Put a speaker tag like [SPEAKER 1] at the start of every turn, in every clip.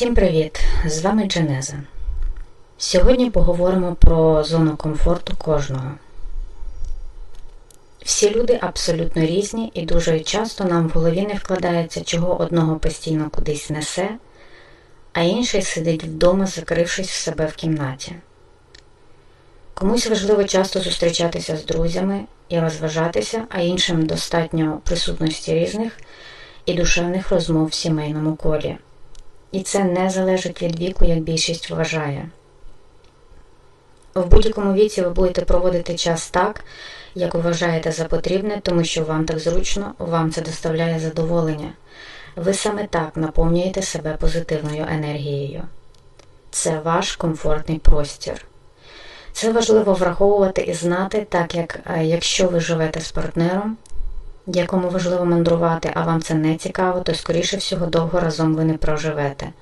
[SPEAKER 1] Всім привіт! З вами Дженеза. Сьогодні поговоримо про зону комфорту кожного. Всі люди абсолютно різні і дуже часто нам в голові не вкладається, чого одного постійно кудись несе, а інший сидить вдома, закрившись в себе в кімнаті. Комусь важливо часто зустрічатися з друзями і розважатися, а іншим достатньо присутності різних і душевних розмов в сімейному колі. І це не залежить від віку, як більшість вважає. В будь-якому віці ви будете проводити час так, як вважаєте за потрібне, тому що вам так зручно, вам це доставляє задоволення. Ви саме так наповнюєте себе позитивною енергією. Це ваш комфортний простір. Це важливо враховувати і знати, так як якщо ви живете з партнером, якому важливо мандрувати, а вам це не цікаво, то, скоріше всього, довго разом ви не проживете.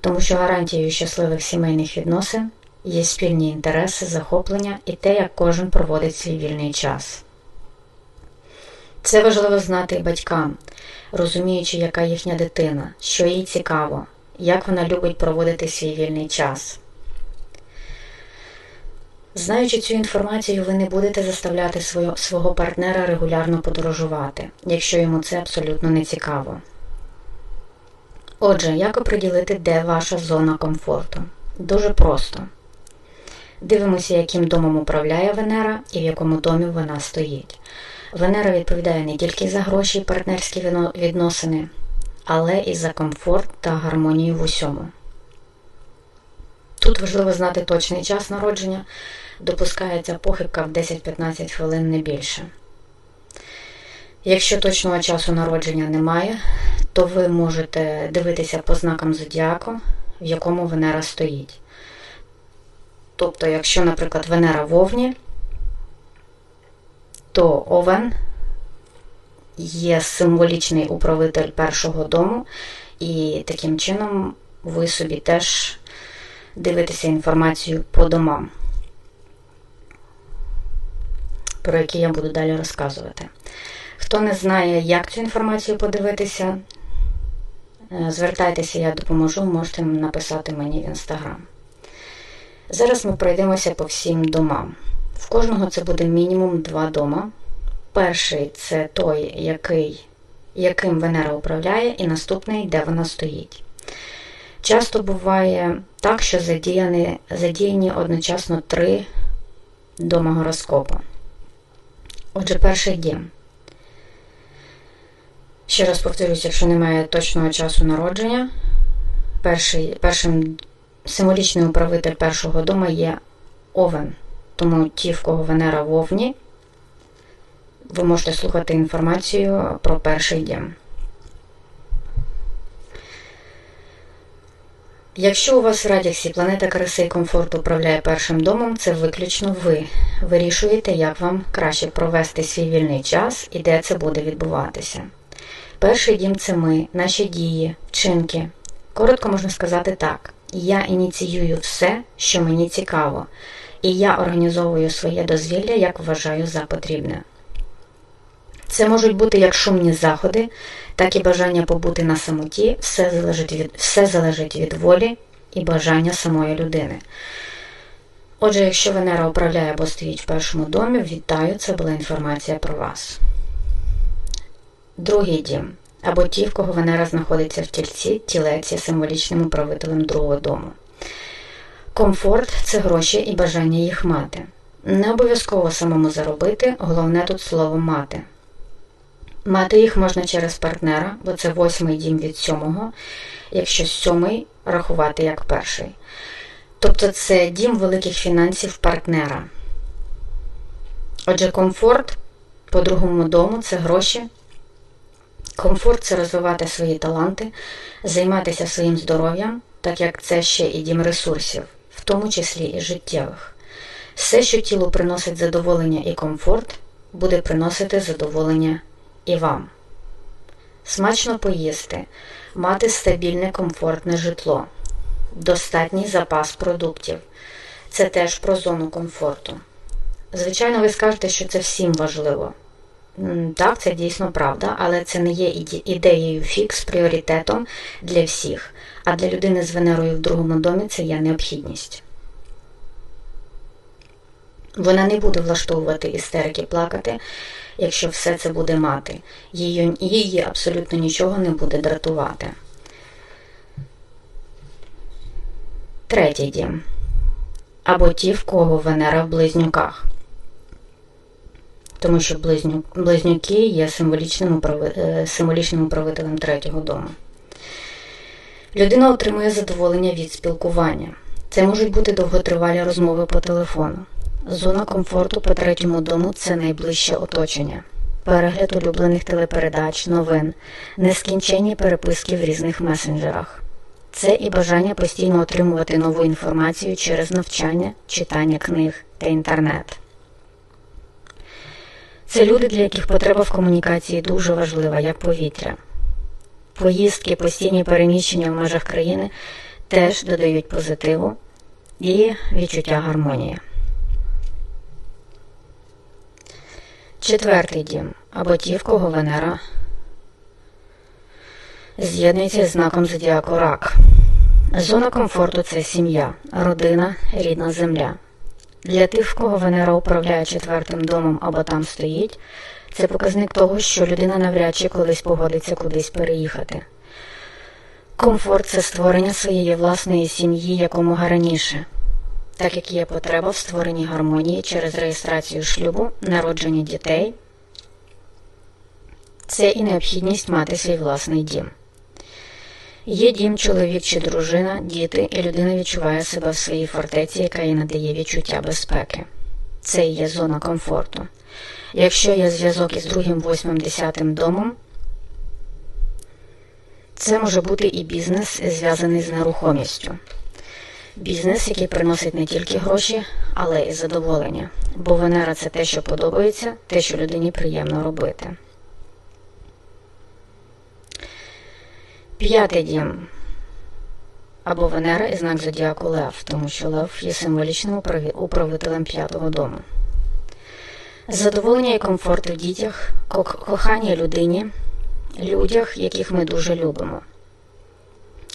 [SPEAKER 1] Тому що гарантією щасливих сімейних відносин є спільні інтереси, захоплення і те, як кожен проводить свій вільний час. Це важливо знати батькам, розуміючи, яка їхня дитина, що їй цікаво, як вона любить проводити свій вільний час. Знаючи цю інформацію, ви не будете заставляти свого, свого партнера регулярно подорожувати, якщо йому це абсолютно не цікаво. Отже, як оприділити, де ваша зона комфорту? Дуже просто. Дивимося, яким домом управляє Венера і в якому домі вона стоїть. Венера відповідає не тільки за гроші і партнерські відносини, але і за комфорт та гармонію в усьому. Тут важливо знати точний час народження, допускається похибка в 10-15 хвилин не більше. Якщо точного часу народження немає, то ви можете дивитися по знакам зодіаку, в якому Венера стоїть. Тобто, якщо, наприклад, Венера в Овні, то Овен є символічний управитель першого дому, і таким чином ви собі теж дивитеся інформацію по домам про які я буду далі розказувати. Хто не знає, як цю інформацію подивитися, е, звертайтеся, я допоможу, можете написати мені в інстаграм. Зараз ми пройдемося по всім домам. В кожного це буде мінімум два дома. Перший це той, який, яким Венера управляє, і наступний, де вона стоїть. Часто буває так, що задіяні, задіяні одночасно три дома гороскопу. Отже, перший дім. Ще раз повторюсь, якщо немає точного часу народження, перший, першим символічний управитель першого дому є овен. Тому ті, в кого Венера в Овні, ви можете слухати інформацію про перший дім. Якщо у вас в радіусі планета краси і комфорту управляє першим домом, це виключно ви. Вирішуєте, як вам краще провести свій вільний час і де це буде відбуватися. Перший дім це ми, наші дії, вчинки. Коротко можна сказати так: я ініціюю все, що мені цікаво, і я організовую своє дозвілля, як вважаю за потрібне. Це можуть бути як шумні заходи, так і бажання побути на самоті, все залежить від, все залежить від волі і бажання самої людини. Отже, якщо Венера управляє або стоїть в першому домі, вітаю, це була інформація про вас. Другий дім. Або ті, в кого Венера знаходиться в тільці, тілець є символічним управителем другого дому. Комфорт це гроші і бажання їх мати. Не обов'язково самому заробити, головне тут слово мати. Мати їх можна через партнера, бо це восьмий дім від сьомого, якщо сьомий рахувати як перший. Тобто це дім великих фінансів партнера. Отже, комфорт по другому дому це гроші. Комфорт це розвивати свої таланти, займатися своїм здоров'ям, так як це ще і дім ресурсів, в тому числі і життєвих. Все, що тілу приносить задоволення і комфорт, буде приносити задоволення і вам. Смачно поїсти, мати стабільне, комфортне житло, достатній запас продуктів. Це теж про зону комфорту. Звичайно, ви скажете, що це всім важливо. Так, це дійсно правда, але це не є ідеєю фікс, пріоритетом для всіх. А для людини з Венерою в другому домі це є необхідність. Вона не буде влаштовувати істерики, плакати, якщо все це буде мати. Її, її абсолютно нічого не буде дратувати. Третій дім. Або ті, в кого Венера в близнюках. Тому що близню, близнюки є символічним, е, символічним управителем третього дому. Людина отримує задоволення від спілкування. Це можуть бути довготривалі розмови по телефону. Зона комфорту по третьому дому це найближче оточення. Перегляд улюблених телепередач, новин, нескінченні переписки в різних месенджерах. Це і бажання постійно отримувати нову інформацію через навчання, читання книг та інтернет. Це люди, для яких потреба в комунікації дуже важлива, як повітря. Поїздки, постійні переміщення в межах країни теж додають позитиву і відчуття гармонії. Четвертий дім або ті, в кого Венера з'єднується з знаком зодіаку рак. Зона комфорту це сім'я, родина, рідна земля. Для тих, в кого Венера управляє четвертим домом або там стоїть, це показник того, що людина навряд чи колись погодиться кудись переїхати. Комфорт це створення своєї власної сім'ї якомога раніше, так як є потреба в створенні гармонії через реєстрацію шлюбу, народження дітей. Це і необхідність мати свій власний дім. Є дім, чоловік чи дружина, діти, і людина відчуває себе в своїй фортеці, яка їй надає відчуття безпеки. Це і є зона комфорту. Якщо є зв'язок із другим, восьмим, десятим домом, це може бути і бізнес, зв'язаний з нерухомістю. Бізнес, який приносить не тільки гроші, але і задоволення. Бо Венера це те, що подобається, те, що людині приємно робити. П'ятий дім або Венера і знак зодіаку Лев, тому що Лев є символічним управителем п'ятого дому. Задоволення і комфорт в дітях, ко- кохання людині, людях, яких ми дуже любимо.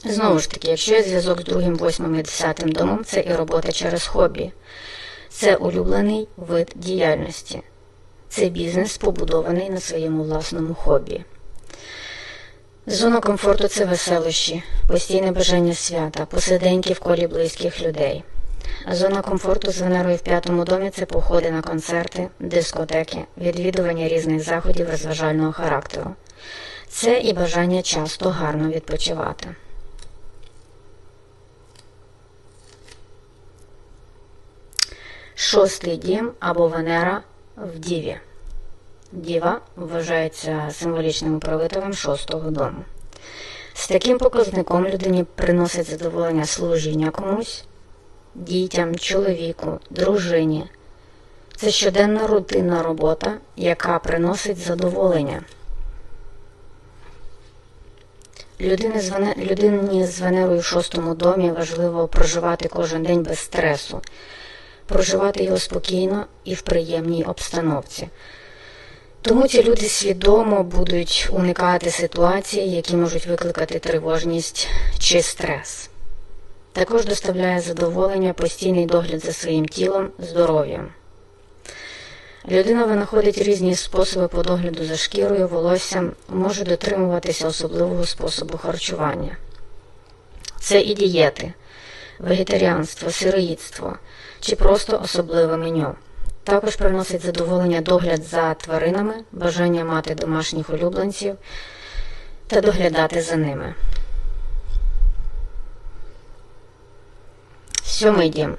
[SPEAKER 1] Знову ж таки, якщо є зв'язок з другим, восьмим і десятим домом, це і робота через хобі. Це улюблений вид діяльності. Це бізнес, побудований на своєму власному хобі. Зона комфорту це веселощі, постійне бажання свята, посиденьки в колі близьких людей. Зона комфорту з Венерою в п'ятому домі це походи на концерти, дискотеки, відвідування різних заходів розважального характеру. Це і бажання часто гарно відпочивати. Шостий дім або Венера в Діві. Діва вважається символічним управителем шостого дому. З таким показником людині приносить задоволення служіння комусь, дітям, чоловіку, дружині. Це щоденна рутинна робота, яка приносить задоволення. Людини з Вене... Людині з Венерою в шостому домі важливо проживати кожен день без стресу, проживати його спокійно і в приємній обстановці. Тому ці люди свідомо будуть уникати ситуацій, які можуть викликати тривожність чи стрес. Також доставляє задоволення постійний догляд за своїм тілом, здоров'ям. Людина винаходить різні способи по догляду за шкірою, волоссям, може дотримуватися особливого способу харчування. Це і дієти, вегетаріанство, сироїдство чи просто особливе меню. Також приносить задоволення догляд за тваринами, бажання мати домашніх улюбленців та доглядати за ними. Сьомий дім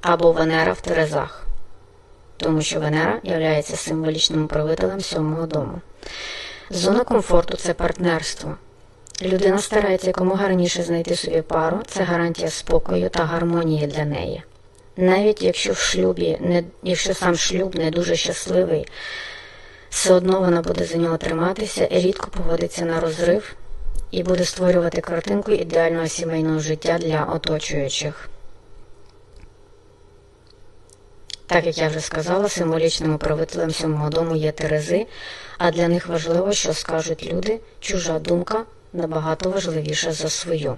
[SPEAKER 1] або Венера в Терезах, тому що Венера є символічним управителем сьомого дому. Зона комфорту це партнерство. Людина старається якомога раніше знайти собі пару, це гарантія спокою та гармонії для неї. Навіть якщо в шлюбі, не, якщо сам шлюб не дуже щасливий, все одно вона буде за нього триматися, рідко погодиться на розрив і буде створювати картинку ідеального сімейного життя для оточуючих. Так як я вже сказала, символічним управителем сьомого дому є Терези, а для них важливо, що скажуть люди, чужа думка набагато важливіша за свою.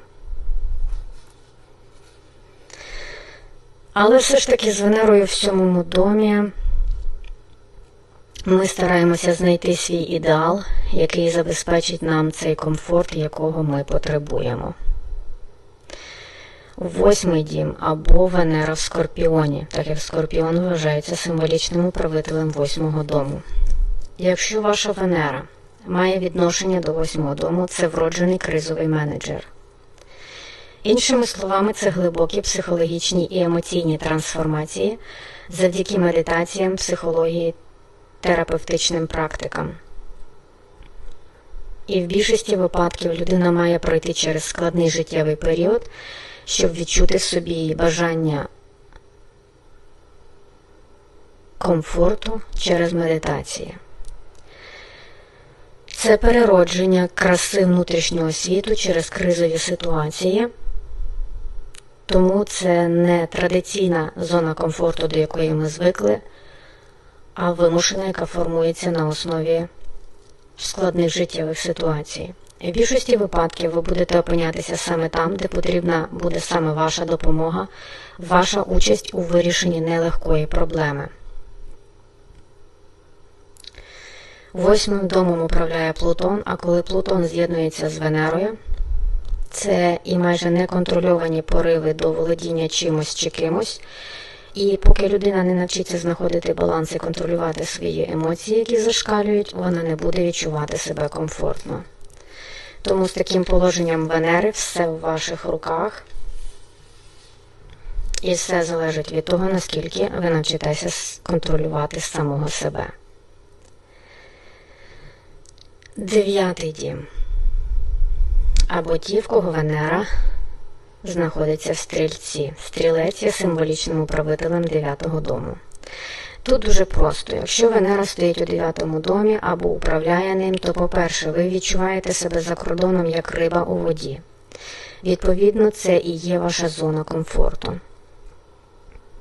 [SPEAKER 1] Але все ж таки з Венерою в сьомому домі ми стараємося знайти свій ідеал, який забезпечить нам цей комфорт, якого ми потребуємо. Восьмий дім або Венера в Скорпіоні, так як Скорпіон вважається символічним управителем восьмого дому. Якщо ваша Венера має відношення до восьмого дому, це вроджений кризовий менеджер. Іншими словами, це глибокі психологічні і емоційні трансформації завдяки медитаціям, психології, терапевтичним практикам. І в більшості випадків людина має пройти через складний життєвий період, щоб відчути собі бажання комфорту через медитації. Це переродження краси внутрішнього світу через кризові ситуації. Тому це не традиційна зона комфорту, до якої ми звикли, а вимушена, яка формується на основі складних життєвих ситуацій. В більшості випадків ви будете опинятися саме там, де потрібна буде саме ваша допомога, ваша участь у вирішенні нелегкої проблеми. Восьмим домом управляє Плутон, а коли Плутон з'єднується з Венерою, це і майже неконтрольовані пориви до володіння чимось чи кимось. І поки людина не навчиться знаходити баланс і контролювати свої емоції, які зашкалюють, вона не буде відчувати себе комфортно. Тому з таким положенням Венери все в ваших руках. І все залежить від того, наскільки ви навчитеся контролювати самого себе. Дев'ятий дім. Або ті, в кого Венера знаходиться в стрільці. Стрілець є символічним управителем дев'ятого дому. Тут дуже просто. Якщо Венера стоїть у дев'ятому домі або управляє ним, то, по-перше, ви відчуваєте себе за кордоном як риба у воді. Відповідно, це і є ваша зона комфорту.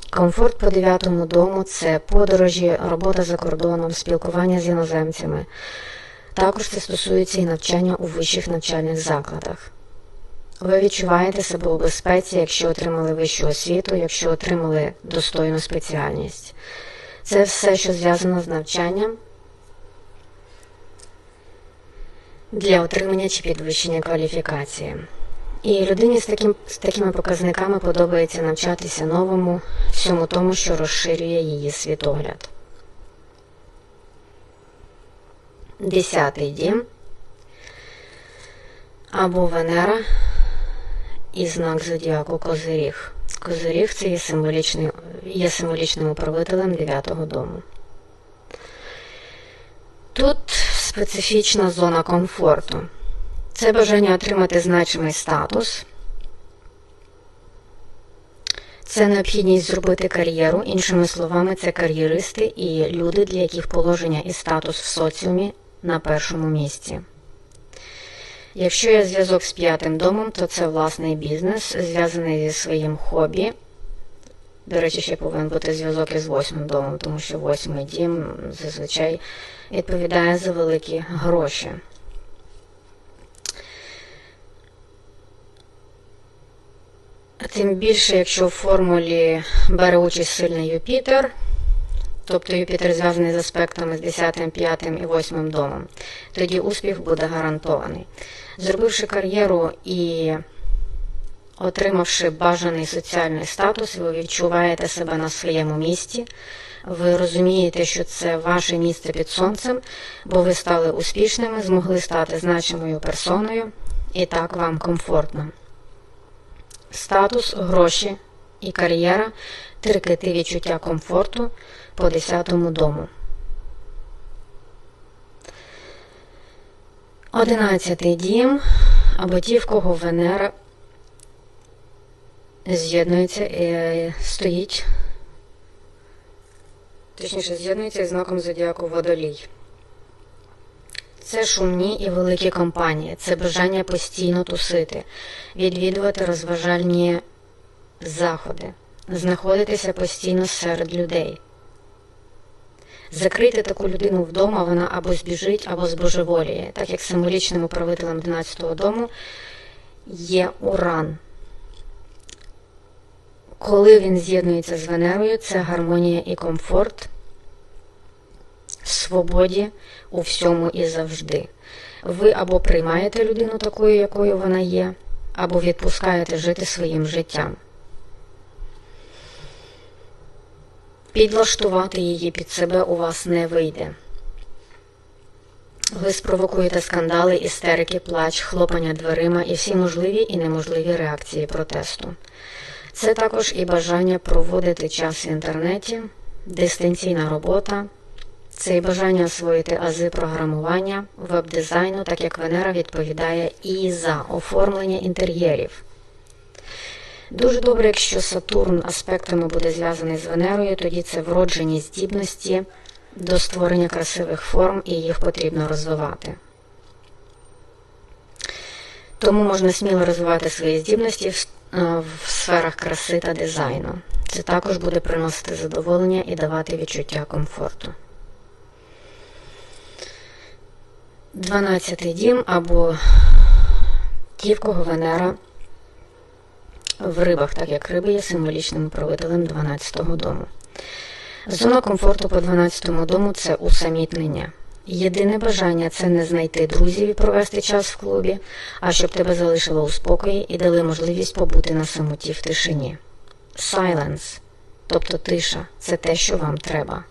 [SPEAKER 1] Комфорт по дев'ятому дому це подорожі, робота за кордоном, спілкування з іноземцями. Також це стосується і навчання у вищих навчальних закладах. Ви відчуваєте себе у безпеці, якщо отримали вищу освіту, якщо отримали достойну спеціальність. Це все, що зв'язано з навчанням для отримання чи підвищення кваліфікації. І людині з таким, з такими показниками подобається навчатися новому, всьому тому, що розширює її світогляд. Десятий дім або Венера і знак Зодіаку Козиріг. Козиріг це є, символічний, є символічним управителем 9-го дому. Тут специфічна зона комфорту. Це бажання отримати значимий статус. Це необхідність зробити кар'єру, іншими словами, це кар'єристи і люди, для яких положення і статус в соціумі на першому місці. Якщо є зв'язок з п'ятим домом, то це власний бізнес, зв'язаний зі своїм хобі. До речі, ще повинен бути зв'язок із восьмим домом, тому що восьмий дім зазвичай відповідає за великі гроші. Тим більше, якщо в формулі бере участь сильний Юпітер, тобто Юпітер зв'язаний з аспектами з 10, 5 і 8 домом, тоді успіх буде гарантований. Зробивши кар'єру і отримавши бажаний соціальний статус, ви відчуваєте себе на своєму місці. Ви розумієте, що це ваше місце під сонцем, бо ви стали успішними, змогли стати значимою персоною, і так вам комфортно. Статус, гроші і кар'єра три кити відчуття комфорту по 10-му дому. Одинадцятий дім або ті, в кого Венера з'єднується і стоїть, точніше, з'єднується із знаком зодіаку водолій. Це шумні і великі компанії, це бажання постійно тусити, відвідувати розважальні заходи. знаходитися постійно серед людей. Закрити таку людину вдома, вона або збіжить, або збожеволіє, так як символічним управителем 12-го дому є Уран. Коли він з'єднується з Венерою, це гармонія і комфорт, свободі у всьому і завжди. Ви або приймаєте людину такою, якою вона є, або відпускаєте жити своїм життям. Підлаштувати її під себе у вас не вийде. Ви спровокуєте скандали, істерики, плач, хлопання дверима і всі можливі і неможливі реакції протесту. Це також і бажання проводити час в інтернеті, дистанційна робота, це і бажання освоїти ази програмування, веб-дизайну, так як Венера відповідає і за оформлення інтер'єрів. Дуже добре, якщо Сатурн аспектами буде зв'язаний з Венерою, тоді це вроджені здібності до створення красивих форм і їх потрібно розвивати. Тому можна сміло розвивати свої здібності в, е, сферах краси та дизайну. Це також буде приносити задоволення і давати відчуття комфорту. 12 дім або ті, в кого Венера в рибах, так як риби є символічним управителем 12-го дому. Зона комфорту по 12-му дому це усамітнення. Єдине бажання це не знайти друзів і провести час в клубі, а щоб тебе залишило у спокої і дали можливість побути на самоті в тишині. Silence, тобто тиша, це те, що вам треба.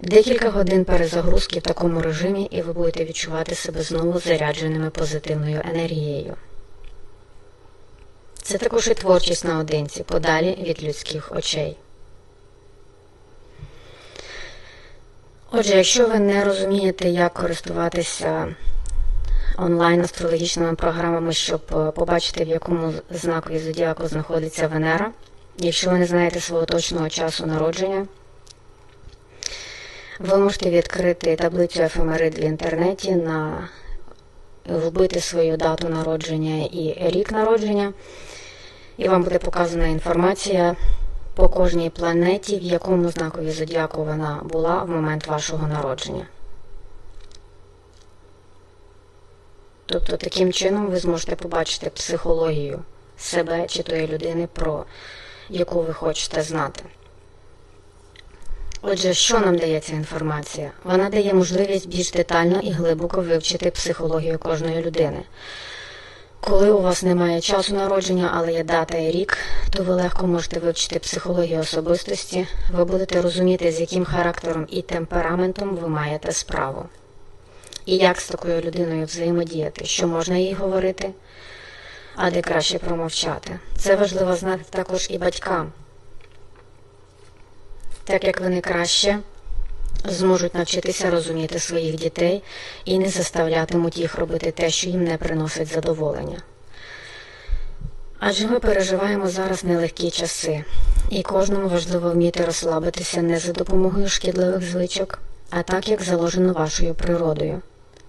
[SPEAKER 1] Декілька годин перезагрузки в такому режимі, і ви будете відчувати себе знову зарядженими позитивною енергією. Це також і творчість наодинці, подалі від людських очей. Отже, якщо ви не розумієте, як користуватися онлайн-астрологічними програмами, щоб е, побачити, в якому знакові зодіаку знаходиться Венера, якщо ви не знаєте свого точного часу народження, ви можете відкрити таблицю ефемерид в інтернеті, на вбити свою дату народження і рік народження, і вам буде показана інформація по кожній планеті, в якому знакові зодіаку вона була в момент вашого народження. Тобто, таким чином ви зможете побачити психологію себе чи тої людини, про яку ви хочете знати. Отже, що нам дає ця інформація? Вона дає можливість більш детально і глибоко вивчити психологію кожної людини. Коли у вас немає часу народження, але є дата і рік, то ви легко можете вивчити психологію особистості, ви будете розуміти, з яким характером і темпераментом ви маєте справу. І як з такою людиною взаємодіяти, що можна їй говорити, а де краще промовчати. Це важливо знати також і батькам, так як вони краще зможуть навчитися розуміти своїх дітей і не заставлятимуть їх робити те, що їм не приносить задоволення. Адже ми переживаємо зараз нелегкі часи, і кожному важливо вміти розслабитися не за допомогою шкідливих звичок, а так, як заложено вашою природою,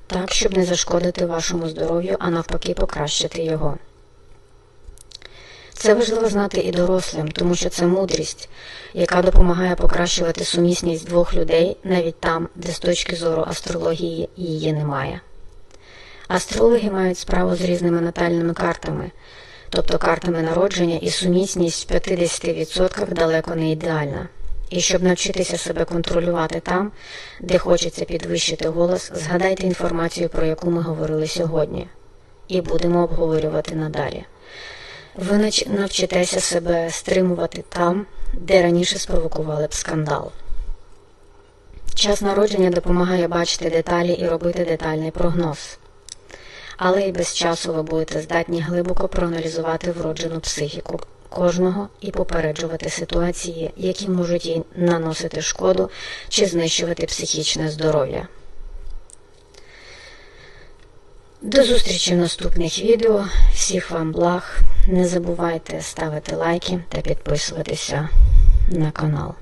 [SPEAKER 1] так, щоб не зашкодити вашому здоров'ю, а навпаки, покращити його. Це важливо знати і дорослим, тому що це мудрість, яка допомагає покращувати сумісність двох людей навіть там, де з точки зору астрології її немає. Астрологи мають справу з різними натальними картами, тобто картами народження і сумісність в 50% далеко не ідеальна. І щоб навчитися себе контролювати там, де хочеться підвищити голос, згадайте інформацію, про яку ми говорили сьогодні, і будемо обговорювати надалі. Ви навчитеся себе стримувати там, де раніше спровокували б скандал. Час народження допомагає бачити деталі і робити детальний прогноз. Але і без часу ви будете здатні глибоко проаналізувати вроджену психіку кожного і попереджувати ситуації, які можуть їй наносити шкоду чи знищувати психічне здоров'я. До зустрічі в наступних відео. Всіх вам благ. Не забувайте ставити лайки та підписуватися на канал.